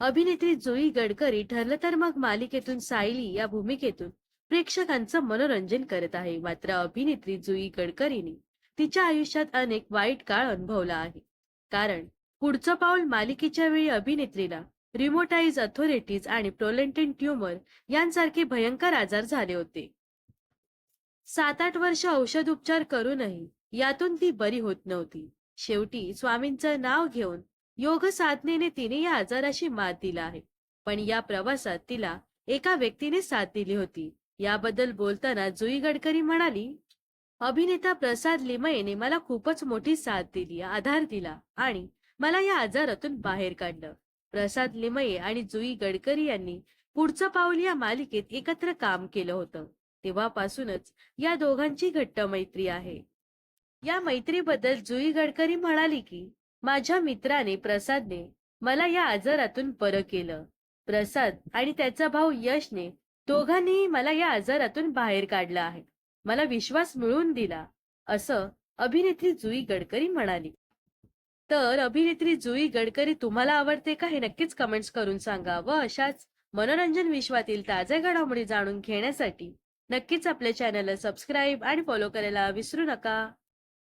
अभिनेत्री जुई गडकरी ठरलं तर मग मालिकेतून सायली या भूमिकेतून प्रेक्षकांचं मनोरंजन करत आहे. मात्र अभिनेत्री जुई गडकरीने तिच्या आयुष्यात अनेक वाईट काळ अनुभवला आहे. कारण पुढचं पाऊल मालिकेच्या वेळी अभिनेत्रीला रिमोटाईज अथॉरिटीज आणि प्रोलेंटेन ट्युमर यांसारखे भयंकर आजार झाले होते. सात आठ वर्ष औषध उपचार करूनही यातून ती बरी होत नव्हती. शेवटी स्वामींचं नाव घेऊन योग साधनेने तिने या आजाराशी मात दिला आहे. पण या प्रवासात तिला एका व्यक्तीने साथ दिली होती. याबद्दल बोलताना जुई गडकरी म्हणाली अभिनेता प्रसाद लिमयेने मला खूपच मोठी साथ दिली आधार दिला आणि मला या आजारातून बाहेर काढलं. प्रसाद लिमये आणि जुई गडकरी यांनी पुढचं पाऊल या मालिकेत एकत्र काम केलं होतं. तेव्हापासूनच या दोघांची घट्ट मैत्री आहे. या मैत्रीबद्दल जुई गडकरी म्हणाली की माझ्या मित्राने प्रसादने मला या आजारातून बरं केलं. प्रसाद आणि त्याचा भाऊ यशने दोघांनीही मला या आजारातून बाहेर काढलं आहे. मला विश्वास मिळवून दिला असं अभिनेत्री जुई गडकरी म्हणाली. तर अभिनेत्री जुई गडकरी तुम्हाला आवडते का हे नक्कीच कमेंट्स करून सांगा व अशाच मनोरंजन विश्वातील ताज्या घडामोडी जाणून घेण्यासाठी नक्कीच आपल्या चॅनलला सबस्क्राईब आणि फॉलो करायला विसरू नका.